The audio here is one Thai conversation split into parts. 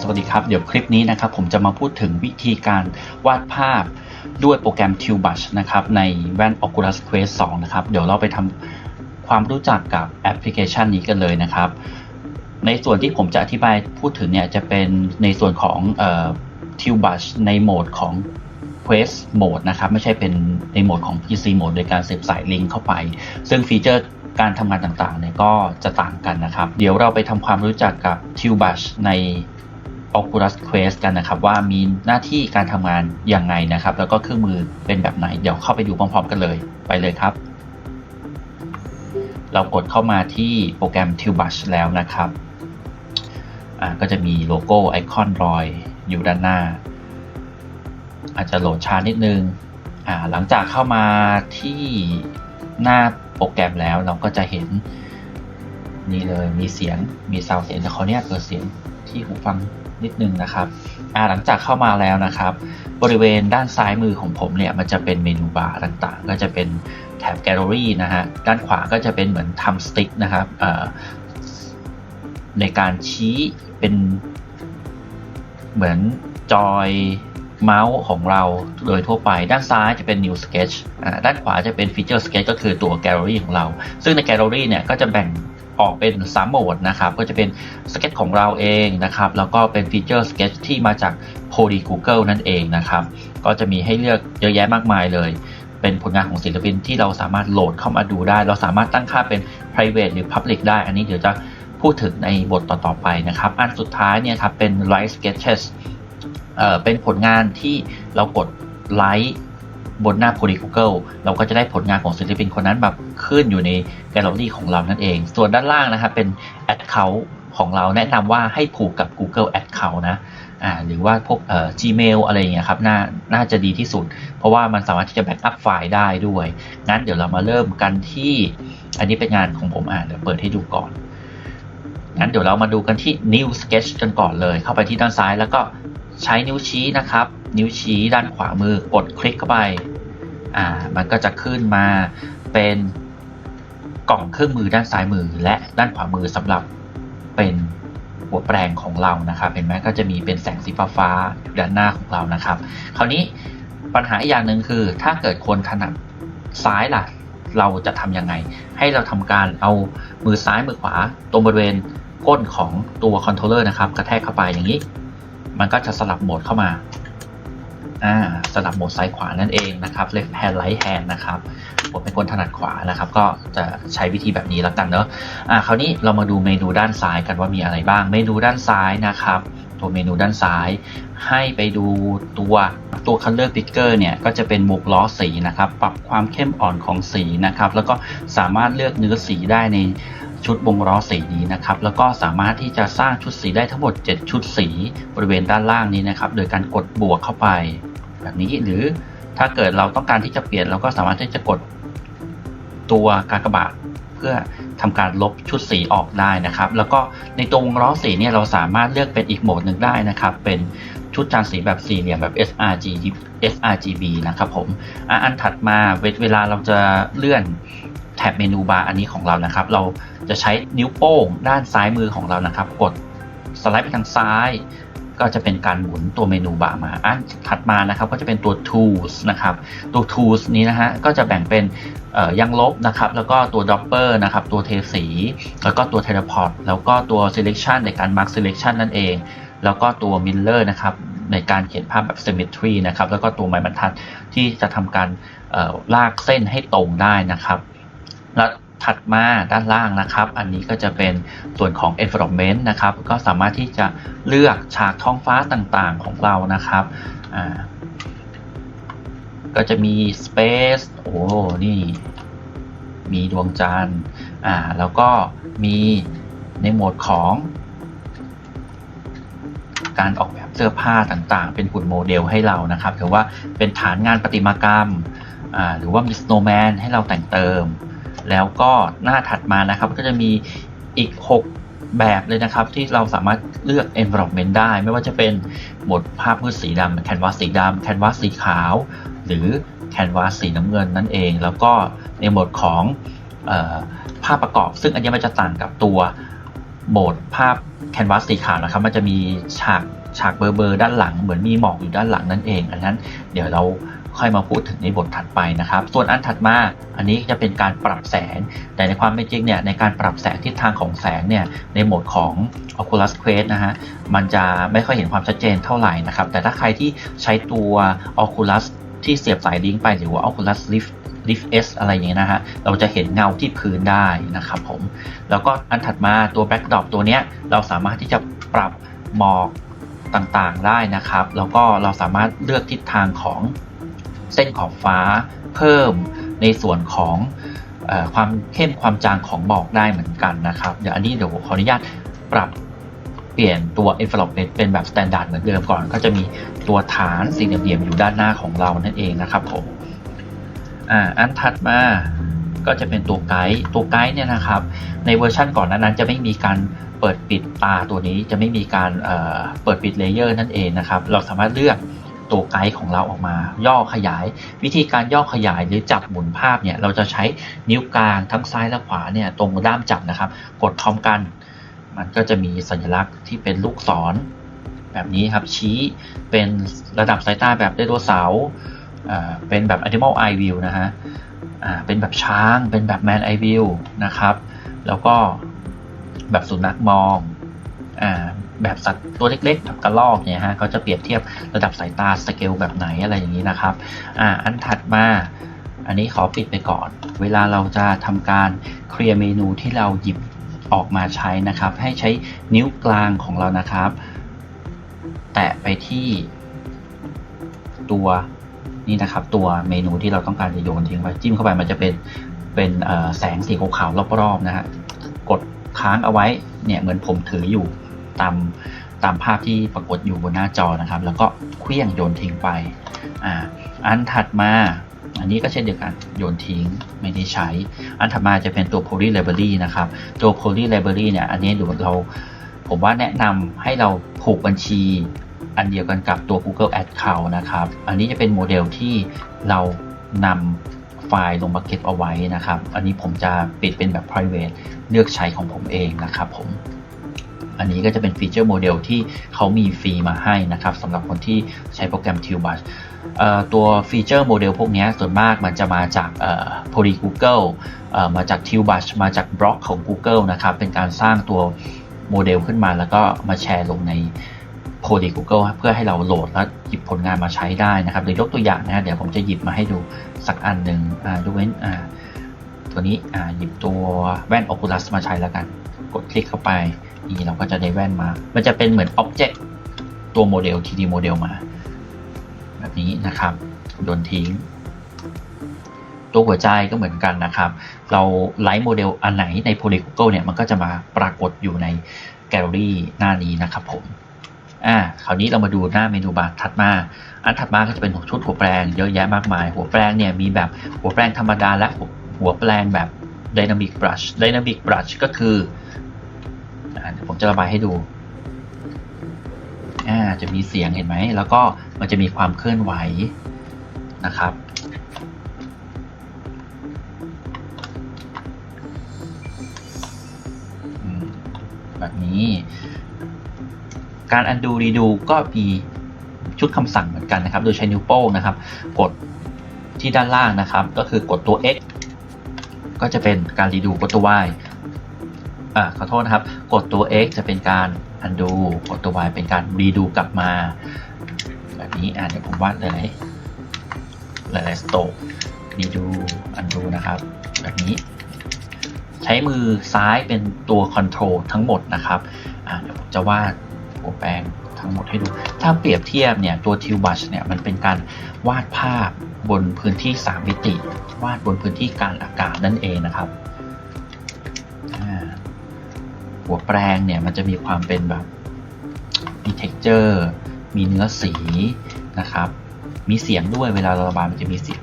สวัสดีครับ เดี๋ยวคลิปนี้นะครับผมจะมาพูดถึงวิธีการวาดภาพด้วยโปรแกรม t u b u s นะครับในแว่น Oculus Quest 2 นะครับ เดี๋ยวเราไปทำความรู้จักกับแอปพลิเคชันนี้กันเลยนะครับ ในส่วนที่ผมจะอธิบายพูดถึงเนี่ยจะเป็นในส่วนของเอ่อ t u b u s ในโหมดของ Quest Mode นะครับ ไม่ใช่เป็นในโหมดของ PC Mode โดยการเสียบสายลิงก์เข้าไป ซึ่งฟีเจอร์การทำงานต่างๆเนี่ยก็จะต่างกันนะครับ เดี๋ยวเราไปทำความรู้จักกับ t u b u s ใน Oculus Quest กันนะครับ ว่ามีหน้าที่การทำงานยังไงนะครับ แล้วก็เครื่องมือเป็นแบบไหน เดี๋ยวเข้าไปดูพร้อมๆกันเลยไปเลยครับ เรากดเข้ามาที่โปรแกรม t u b u s แล้วนะครับอ่าก็จะมีโลโก้ไอคอนรอยอยู่ด้านหน้า อาจจะโหลดช้านิดนึงอ่าหลังจากเข้ามาที่หน้าโปรแกรมแล้วเราก็จะเห็นนี่เลยมีเสียงมีซาวเสียงแต่เขาเนี่ยเปิดเสียงที่หูฟัง นิดนึงนะครับอ่าหลังจากเข้ามาแล้วนะครับ บริเวณด้านซ้ายมือของผมเนี่ยมันจะเป็นเมนูบาร์ต่างๆ ก็จะเป็นแถบแกลเลอรี่นะฮะด้านขวาก็จะเป็นเหมือนทำสติ๊กนะครับในการชี้เป็นเหมือนจอยเมาส์ของเราโดยทั่วไป ด้านซ้ายจะเป็น New Sketch ด้านขวาจะเป็น Feature Sketch ก็คือตัวแกลเลอรี่ของเรา ซึ่งในแกลเลอรี่เนี่ยก็จะแบ่ง ออกเป็น3โหมดนะครับ ก็จะเป็นสเก็ตของเราเองนะครับ แล้วก็เป็นฟีเจอร์สเก็ตที่มาจาก Poly Google นั่นเองนะครับ ก็จะมีให้เลือกเยอะแยะมากมายเลย เป็นผลงานของศิลปินที่เราสามารถโหลดเข้ามาดูได้ เราสามารถตั้งค่าเป็น private หรือ public ได้ อันนี้เดี๋ยวจะพูดถึงในบทต่อๆไปนะครับ อันสุดท้ายเนี่ยครับเป็น Light Sketches เอ่อเป็นผลงานที่เรากดไลค์ บนหน้า Poly Google เราก็จะได้ผลงานของศิลปินคนนั้นแบบขึ้นอยู่ในแกลเลอรี่ของเรานั่นเอง ส่วนด้านล่างนะครับเป็น Account ของเราแนะนำว่าให้ผูกกับ Google Account นะ่าหรือว่าพวกเอ่อ Gmail อะไรอย่างเงี้ยครับน่าน่าจะดีที่สุด เพราะว่ามันสามารถที่จะแบ็กอัพไฟล์ได้ด้วย งั้นเดี๋ยวเรามาเริ่มกันที่ อันนี้เป็นงานของผมอ่านเดี๋ยวเปิดให้ดูก่อน งั้นเดี๋ยวเรามาดูกันที่ New Sketch กันก่อนเลย เข้าไปที่ด้านซ้ายแล้วก็ใช้นิ้วชี้นะครับ นิ้วชี้ด้านขวามือกดคลิกเข้าไป อ่า มันก็จะขึ้นมาเป็นกล่องเครื่องมือด้านซ้ายมือและด้านขวามือสำหรับเป็นหัวแปรงของเรานะครับ เห็นไหมก็จะมีเป็นแสงสีฟ้าๆอยู่ด้านหน้าของเรานะครับ คราวนี้ปัญหาอีกอย่างหนึ่งคือ ถ้าเกิดคนถนัดซ้ายล่ะ เราจะทำยังไง ให้เราทำการเอามือซ้ายมือขวา ตรงบริเวณก้นของตัวคอนโทรลเลอร์นะครับ กระแทกเข้าไปอย่างนี้ มันก็จะสลับโหมดเข้ามา สลับโหมดซ้ายขวานั่นเองนะครับ left hand right hand นะครับผมเป็นคนถนัดขวานะครับ ก็จะใช้วิธีแบบนี้แล้วกันเนอะอ่าคราวนี้เรามาดูเมนูด้านซ้ายกันว่ามีอะไรบ้าง เมนูด้านซ้ายนะครับ ตัวเมนูด้านซ้าย ให้ไปดูตัวตัว color picker เนี่ยก็จะเป็นวงล้อสีนะครับ ปรับความเข้มอ่อนของสีนะครับ แล้วก็สามารถเลือกเนื้อสีได้ใน ชุดวงล้อสีนี้นะครับ แล้วก็สามารถที่จะสร้างชุดสีได้ทั้งหมด 7 ชุดสีบริเวณด้านล่างนี้นะครับ โดยการกดบวกเข้าไป แบบนี้หรือถ้าเกิดเราต้องการที่จะเปลี่ยนเราก็สามารถที่จะกดตัวกากบาทเพื่อทำการลบชุดสีออกได้นะครับ แล้วก็ในตัวงล้อสีเนี่ยเราสามารถเลือกเป็นอีกโหมดหนึ่งได้นะครับ เป็นชุดจานสีแบบสี่เหลี่ยมแบบ srgb sRGB นะครับผมอะอันถัดมาเวเวลาเราจะเลื่อน แท็บเมนูบาร์อันนี้ของเรานะครับ เราจะใช้นิ้วโป้งด้านซ้ายมือของเรานะครับ กดสไลด์ไปทางซ้าย ก็จะเป็นการหมุนตัวเมนูบาร์มาอันถัดมานะครับ ก็จะเป็นตัว tools นะครับตัว tools นี้นะฮะก็จะแบ่งเป็นเอ่อยังลบนะครับ แล้วก็ตัว dropper นะครับ ตัวเทสี แล้วก็ตัว teleport แล้วก็ตัว selection ในการ mark selection นั่นเอง แล้วก็ตัว miller นะครับในการเขียนภาพแบบ symmetry นะครับ แล้วก็ตัวไม้บรรทัดที่จะทำการลากเส้นให้ตรงได้นะครับ ถัดมาด้านล่างนะครับ อันนี้ก็จะเป็นส่วนของ environment นะครับ ก็สามารถที่จะเลือกฉากท้องฟ้าต่างๆของเรานะครับก็จะมี space โอ้ นี่ มีดวงจันทร์ อ่า แล้วก็มีในโหมดของ การออกแบบเสื้อผ้าต่างๆ เป็นหุ่นโมเดลให้เรานะครับถือว่าเป็นฐานงานประติมากรรม อ่า หรือว่ามี snowman ให้เราแต่งเติม แล้วก็หน้าถัดมานะครับก็จะมีอีก 6 แบบเลยนะครับที่เราสามารถเลือก environment ได้ ไม่ว่าจะเป็นโหมดภาพมืดสีดำแคนวาสสีดำแคนวาสสีขาว หรือแคนวาสสีน้ำเงินนั่นเอง แล้วก็ในโหมดของออภาพประกอบ ซึ่งอันนี้มันจะต่างกับตัวโหมดภาพแคนวาสสีขาวนะครับ มันจะมีฉากฉากเบอร์เบอร์ด้านหลัง เหมือนมีหมอกอยู่ด้านหลังนั่นเอง อันนั้นเดี๋ยวเรา ค่อยมาพูดถึงในบทถัดไปนะครับ ส่วนอันถัดมาอันนี้จะเป็นการปรับแสง แต่ในความเป็นจริงเนี่ยในการปรับแสงทิศทางของแสงเนี่ยในโหมดของ Oculus Quest นะฮะมันจะไม่ค่อยเห็นความชัดเจนเท่าไหร่นะครับ แต่ถ้าใครที่ใช้ตัว Oculus ที่เสียบสายลิงก์ไปหรือว่า Oculus Rift Rift S อะไรอย่างเงี้ยนะฮะ เราจะเห็นเงาที่พื้นได้นะครับผม แล้วก็อันถัดมาตัว Backdrop ตัวเนี้ย เราสามารถที่จะปรับหมอกต่างๆได้นะครับ แล้วก็เราสามารถเลือกทิศทางของ เส้นขอบฟ้าเพิ่มในส่วนของอความเข้มความจางของหมอกได้เหมือนกันนะครับ เดี๋ยวอันนี้เดี๋ยวขออนุญาตปรับเปลี่ยนตัว envelope เป็นแบบ standard เหมือนเดิมก่อน ก็จะมีตัวฐานสี่เหลี่ยมอยู่ด้านหน้าของเรานั่นเองนะครับผมอ่าอันถัดมาก็จะเป็นตัวไกด์ตัวไกด์เนี่ยนะครับ ในเวอร์ชั่นก่อนนั้นจะไม่มีการเปิดปิดตาตัวนี้จะไม่มีการเเปิดปิดเลเยอร์นั่นเองนะครับ เราสามารถเลือก ตัวไกด์ของเราออกมา ย่อขยาย วิธีการย่อขยายหรือจับหมุนภาพเนี่ยเราจะใช้นิ้วกลางทั้งซ้ายและขวาเนี่ยตรงด้ามจับนะครับ กดพร้อมกัน มันก็จะมีสัญลักษณ์ที่เป็นลูกศร แบบนี้ครับชี้เป็นระดับสายตาแบบไดโนเสาร์เป็นแบบ animal eye view นะฮะเป็นแบบช้าง เป็นแบบ man eye view นะครับ แล้วก็แบบสุนัขมอง แบบสัตว์ตัวเล็กๆแบบกระรอกเนี่ยฮะเขาจะเปรียบเทียบระดับสายตาสเกลแบบไหนอะไรอย่างนี้นะครับอ่าอันถัดมา อันนี้ขอปิดไปก่อน เวลาเราจะทำการเคลียร์เมนูที่เราหยิบออกมาใช้นะครับ ให้ใช้นิ้วกลางของเรานะครับ แตะไปที่ตัวนี่นะครับ ตัวเมนูที่เราต้องการจะโยนทิ้งไปจิ้มเข้าไปมันจะเป็นเป็นแสงสีขาวๆรอบๆนะฮะกดค้างเอาไว้เนี่ยเหมือนผมถืออยู่ ตามตามภาพที่ปรากฏอยู่บนหน้าจอนะครับ แล้วก็เคลื่องโยนทิ้งไปอ่าอันถัดมา อันนี้ก็เช่นเดียวกันโยนทิ้งไม่ได้ใช้ อันถัดมาจะเป็นตัว poly library นะครับ ตัว poly library เนี่ยอันนี้เดี๋ยวเราผมว่าแนะนำให้เราผูกบัญชีอันเดียวกันกับตัว Google Account นะครับ อันนี้จะเป็นโมเดลที่เรานำไฟล์ลงมาเก็บเอาไว้นะครับ อันนี้ผมจะปิดเป็นแบบ private เลือกใช้ของผมเองนะครับผม อันนี้ก็จะเป็นฟีเจอร์โมเดลที่เขามีฟรีมาให้นะครับสำหรับคนที่ใช้โปรแกรม t u b u s ตัวฟีเจอร์โมเดลพวกนี้ส่วนมากมันจะมาจาก Poly Google เอ่อมาจาก t u b u s มาจากบล็อกของ Google นะครับเป็นการสร้างตัวโมเดลขึ้นมาแล้วก็มาแชร์ลงใน Poly Google เพื่อให้เราโหลดแล้วหยิบผลงานมาใช้ได้นะครับเดี๋ยยกตัวอย่างนะเดี๋ยวผมจะหยิบมาให้ดูสักอันหนึ่งอ่ายกเว้นตัวนี้หยิบตัวแว่น Oculus มาใช้แล้วกัน กดคลิกเข้าไป นี่เราก็จะได้แว่นมา มันจะเป็นเหมือน Object ตัวโมเดล 3D โมเดลมา แบบนี้นะครับโยนทิ้ง ตัวหัวใจก็เหมือนกันนะครับ เราไลฟ์โมเดลอันไหนใน Poly Google เนี่ยมันก็จะมาปรากฏอยู่ในแกลเลอรี่หน้านี้นะครับผมอ่าคราวนี้เรามาดูหน้าเมนูบาร์ถัดมา อันถัดมาก็จะเป็นชุดหัวแปลงเยอะแยะมากมาย หัวแปลงเนี่ยมีแบบหัวแปลงธรรมดาและหัวแปลงแบบ Dynamic Brush Dynamic Brush ก็คือ เดี๋ยวผมจะระบายให้ดูอ่าจะมีเสียงเห็นไหม แล้วก็มันจะมีความเคลื่อนไหวนะครับ แบบนี้ การ undo redo ก็มีชุดคำสั่งเหมือนกันนะครับ โดยใช้นิ้วโป้งนะครับ กดที่ด้านล่างนะครับ ก็คือกดตัว x ก็จะเป็นการ redo กดตัว y อ่าขอโทษนะครับ กดตัว x จะเป็นการ undo กดตัว y เป็นการ redo กลับมา แบบนี้อ่าเดี๋ยวผมวาดเลยหลายๆสโตก redo undo นะครับ แบบนี้ ใช้มือซ้ายเป็นตัว control ทั้งหมดนะครับอ่าเดี๋ยวผมจะวาดหัวแปลงทั้งหมดให้ดู ถ้าเปรียบเทียบเนี่ยตัว t i l b u s เนี่ยมันเป็นการวาดภาพบนพื้นที่ 3 มิติ วาดบนพื้นที่การอากาศนั่นเองนะครับ หัวแปลงเนี่ยมันจะมีความเป็นแบบมี texture มีเนื้อสีนะครับ มีเสียงด้วยเวลาเราระบายมันจะมีเสียง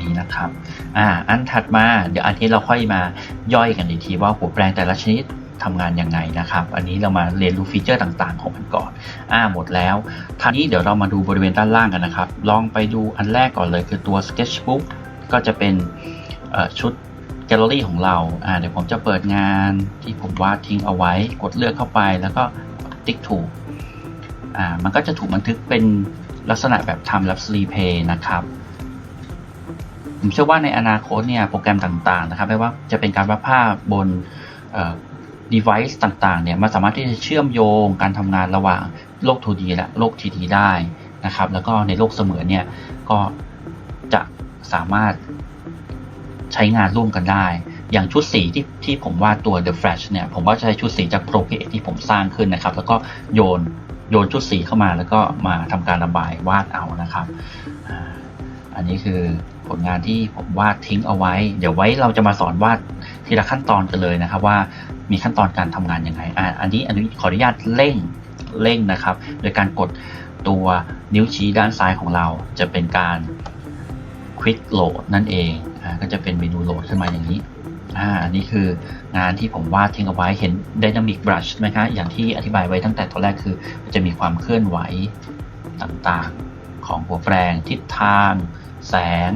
นี้นะครับอ่าอันถัดมาเดี๋ยวอันที่เราค่อยมาย่อยกันอีกทีว่าหัวแปลงแต่ละชนิดทำงานยังไงนะครับ อันนี้เรามาเรียนรู้ฟีเจอร์ต่างๆ ของมันก่อน อ่า หมดแล้วทีนี้เดี๋ยวเรามาดูบริเวณด้านล่างกันนะครับ ลองไปดูอันแรกก่อนเลยคือตัว Sketchbook ก็จะเป็นชุด แกลเลอรี่ของเราอ่าเดี๋ยวผมจะเปิดงานที่ผมวาดทิ้งเอาไว้ กดเลือกเข้าไปแล้วก็ติ๊กถูกอ่ามันก็จะถูกบันทึกเป็นลักษณะแบบ time lapse replay นะครับ ผมเชื่อว่าในอนาคตเนี่ยโปรแกรมต่างๆนะครับไม่ว่าจะเป็นการวาดภาพบนเอ่อ device ต่างๆเนี่ยมันสามารถที่จะเชื่อมโยงการทำงานระหว่างโลก 2D และโลก 3D ได้นะครับ แล้วก็ในโลกเสมือนเนี่ยก็จะสามารถ ใช้งานร่วมกันได้ อย่างชุดสีที่ที่ผมวาดตัว The Flash เนี่ย ผมก็จะใช้ชุดสีจาก Procreate ที่ผมสร้างขึ้นนะครับ แล้วก็โยนโยนชุดสีเข้ามาแล้วก็มาทำการระบายวาดเอานะครับ อันนี้คือผลงานที่ผมวาดทิ้งเอาไว้ เดี๋ยวไว้เราจะมาสอนวาดทีละขั้นตอนกันเลยนะครับว่ามีขั้นตอนการทำงานยังไงอ่าอันนี้อันนี้ขออนุญาตเร่งเร่งนะครับ โดยการกดตัวนิ้วชี้ด้านซ้ายของเราจะเป็นการ Quick Load นั่นเอง อ่าก็จะเป็นเมนูโหลดขึ้นมาอย่างนี้อ่าอันนี้คืองานที่ผมวาดทิ้งเอาไว้เห็น Dynamic Brush ไหมครับอย่างที่อธิบายไว้ตั้งแต่ตอนแรกคือจะมีความเคลื่อนไหวต่างๆของหัวแปรงทิศทาง แสง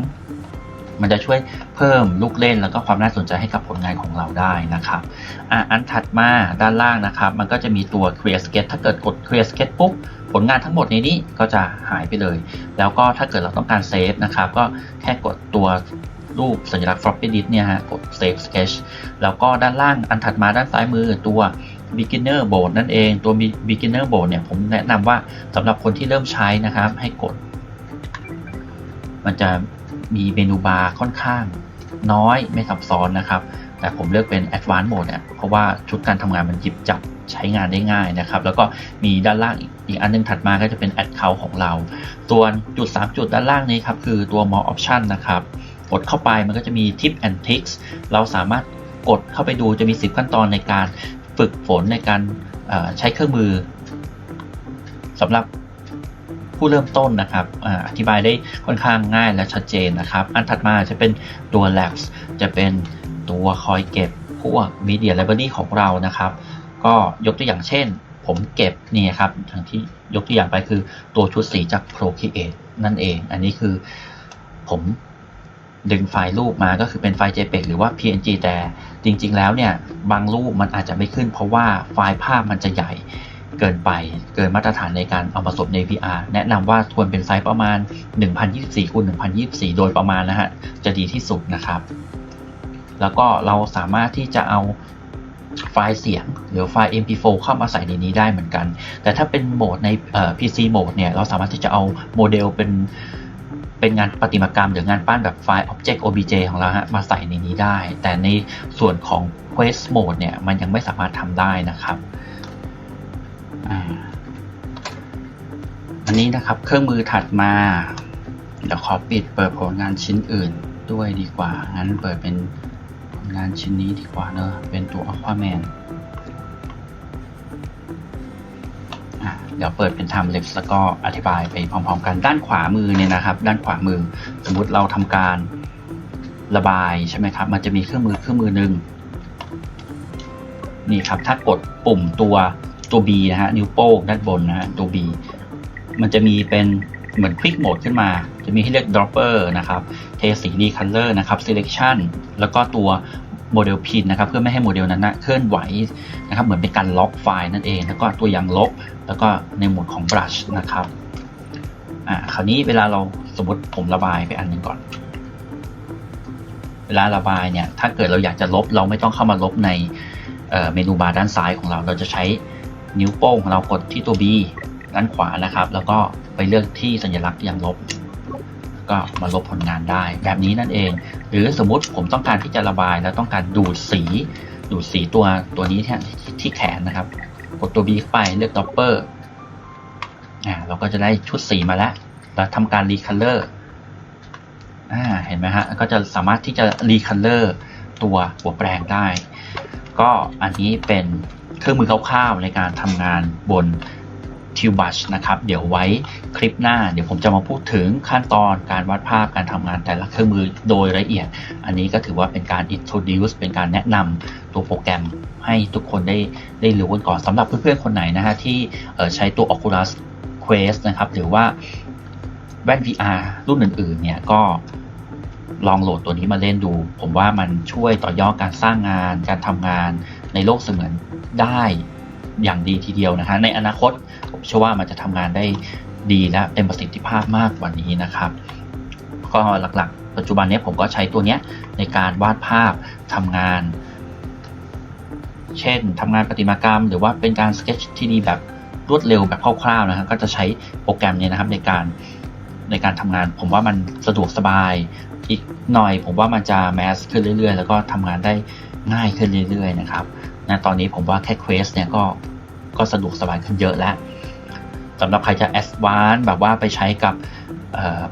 มันจะช่วยเพิ่มลูกเล่นแล้วก็ความน่าสนใจให้กับผลงานของเราได้นะครับอะอันถัดมาด้านล่างนะครับ มันก็จะมีตัว Create Sketch ถ้าเกิดกด Create Sketch ปุ๊บผลงานทั้งหมดในนี้ก็จะหายไปเลย แล้วก็ถ้าเกิดเราต้องการเซฟนะครับ ก็แค่กดตัว รูปสัญลักษณ์ floppy disk เนี่ยฮะกด save sketch แล้วก็ด้านล่างอันถัดมาด้านซ้ายมือตัว beginner mode นั่นเองตัว beginner mode เนี่ยผมแนะนำว่าสำหรับคนที่เริ่มใช้นะครับ ให้กด มันจะมีเมนูบาร์ค่อนข้างน้อยไม่ซับซ้อนนะครับ แต่ผมเลือกเป็น advanced mode เนี่ยเพราะว่าชุดการทำงานมันหยิบจับใช้งานได้ง่ายนะครับ แล้วก็มีด้านล่างอีกอันนึงถัดมาก็จะเป็น add count ของเราส่วจุด 3 จุดด้านล่างนี้ครับ คือตัว more option นะครับ กดเข้าไปมันก็จะมี tip and tricks เราสามารถกดเข้าไปดูจะมี 10 ขั้นตอนในการฝึกฝนในการใช้เครื่องมือสำหรับผู้เริ่มต้นนะครับออธิบายได้ค่อนข้างง่ายและชัดเจนนะครับ อันถัดมาจะเป็นตัว labs จะเป็นตัวคอยเก็บพวก media library ของเรานะครับ ก็ยกตัวอย่างเช่น ผมเก็บนี่ครับอย่างที่ยกตัวอย่างไปคือตัวชุดสีจาก Procreate นั่นเอง อันนี้คือผม ดึงไฟล์รูปมาก็คือเป็นไฟล์ JPEG หรือว่า PNG แต่จริง ๆ แล้วเนี่ยบางรูปมันอาจจะไม่ขึ้น เพราะว่าไฟล์ภาพมันจะใหญ่เกินไปเกินมาตรฐานในการเอามาสมใน VR แนะนำว่าควรเป็นไซส์ประมาณ 1024คูณ1024 โดยประมาณนะฮะ จะดีที่สุดนะครับ แล้วก็เราสามารถที่จะเอาไฟล์เสียงหรือไฟล์ MP4 เข้ามาใส่ในนี้ได้เหมือนกัน แต่ถ้าเป็นโหมดใน PC โหมดเนี่ย เราสามารถที่จะเอาโมเดลเป็น เป็นงานประติมากรรมหรืองานปั้นแบบไฟล์ Object OBJ ของเราฮะมาใส่ในนี้ได้ แต่ในส่วนของ Quest Mode เนี่ยมันยังไม่สามารถทำได้นะครับอันนี้นะครับเครื่องมือถัดมา เดี๋ยวขอปิดเปิดผลงานชิ้นอื่นด้วยดีกว่า งั้นเปิดเป็นผลงานชิ้นนี้ดีกว่าเนอะเป็นตัว Aquaman เดี๋ยวเปิดเป็น timelapse แล้วก็อธิบายไปพร้อมๆ กันด้านขวามือเนี่ยนะครับ ด้านขวามือ สมมุติเราทำการระบายใช่ไหมครับ มันจะมีเครื่องมือเครื่องมือหนึ่งนี่ครับ ถ้ากดปุ่มตัวตัว B นะฮะนิ้วโป้งด้านบนนะฮะตัว B มันจะมีเป็นเหมือน Quick Mode ขึ้นมา จะมีให้เลือก Dropper นะครับเทสี Recolor นะครับ Selection แล้วก็ตัว Model Pin นะครับเพื่อไม่ให้โมเดลนั้นนะเคลื่อนไหวนะครับเหมือนเป็นการล็อกไฟล์นั่นเอง แล้วก็ตัวอย่างลบ แล้วก็ในโหมดของ Brush นะครับอ่าคราวนี้เวลาเราสมมติผมระบายไปอันหนึงก่อน เวลาระบายเนี่ยถ้าเกิดเราอยากจะลบเราไม่ต้องเข้ามาลบในเเมนูบาร์ด้านซ้ายของเรา เราจะใช้นิ้วโป้งของเรากดที่ตัว B ด้านขวานะครับ แล้วก็ไปเลือกที่สัญลักษณ์อยังลบ ก็มาลบผลงานได้แบบนี้นั่นเอง หรือสมมุติผมต้องการที่จะระบายแล้วต้องการดูดสีดูดสีตัวตัวนี้ที่แขนนะครับ กดตัว B เข้าไปเลือกด็อปเปอร์อ่าเราก็จะได้ชุดสีมาแล้วเราทำการรีคัลเลอร์อ่าเห็นไหมฮะก็จะสามารถที่จะรีคัลเลอร์ตัวหัวแปรงได้ ก็อันนี้เป็นเครื่องมือคร่าวๆในการทำงานบน t u b u s นะครับ เดี๋ยวไว้คลิปหน้า เดี๋ยวผมจะมาพูดถึงขั้นตอนการวาดภาพการทำงานแต่ละเครื่องมือโดยละเอียด อันนี้ก็ถือว่าเป็นการ introduce เป็นการแนะนำตัวโปรแกรมให้ทุกคนได้ได้รู้กันก่อนสำหรับเพื่อนๆ คนไหนนะฮะที่ใช้ตัว Oculus Quest นะครับ หรือว่าแว่น VR รุ่นอื่นๆ เนี่ยก็ลองโหลดตัวนี้มาเล่นดู ผมว่ามันช่วยต่อยอดการสร้างงาน การทำงานในโลกเสมือนได้ อย่างดีทีเดียวนะฮะในอนาคตผมเชื่อว่ามันจะทำงานได้ดีและเต็มประสิทธิภาพมากกว่านี้นะครับ ก็หลักๆ ปัจจุบันนี้ผมก็ใช้ตัวเนี้ยในการวาดภาพทำงาน เช่นทำงานประติมากรรม หรือว่าเป็นการสเก็ตที่ดีแบบรวดเร็วแบบคร่าวๆนะฮะก็จะใช้โปรแกรมนี้นะครับในการในการทำงาน ผมว่ามันสะดวกสบายอีกหน่อย ผมว่ามันจะแมสขึ้นเรื่อยๆ แล้วก็ทำงานได้ง่ายขึ้นเรื่อยๆนะครับนะตอนนี้ผมว่าแค่ Quest เนี่ยก็ ก็สะดวกสบายขึ้นเยอะแล้วสำหรับใครจะ a d v a n c e แบบว่าไปใช้กับ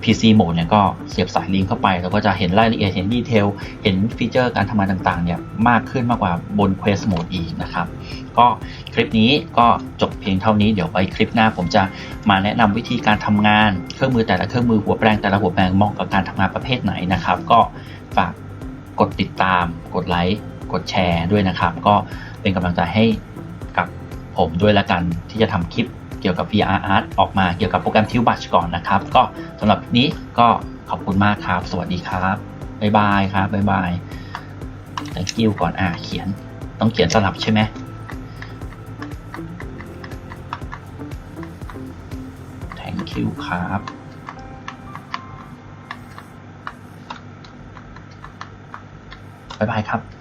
PC โหมดเนี่ยก็เสียบสายลิงก์เข้าไป แล้วก็จะเห็นรายละเอียดเห็นดีเทล เห็นฟีเจอร์การทำงานต่างๆเนี่ยมากขึ้นมากกว่าบน Quest Mode อีกนะครับ ก็คลิปนี้ก็จบเพียงเท่านี้เดี๋ยวไปคลิปหน้าผมจะมาแนะนำวิธีการทำงาน เครื่องมือแต่ละเครื่องมือหัวแปลงแต่ละหัวแปลงเหมาะกับการทำงานประเภทไหนนะครับ ก็ฝากกดติดตาม กดไลค์กดแชร์ด้วยนะครับ ก็เป็นกำลังใจให้ ผมด้วยละกันที่จะทำคลิปเกี่ยวกับ VR Art ออกมาเกี่ยวกับโปรแกรม t ิวบัชก่อนนะครับ ก็สำหรับนี้ก็ขอบคุณมากครับ สวัสดีครับ บ๊ายบายครับ บ๊ายบาย thank you ก่อนอ่าเขียน ต้องเขียนสลับใช่ไหม thank you ครับบ๊ายบายครับ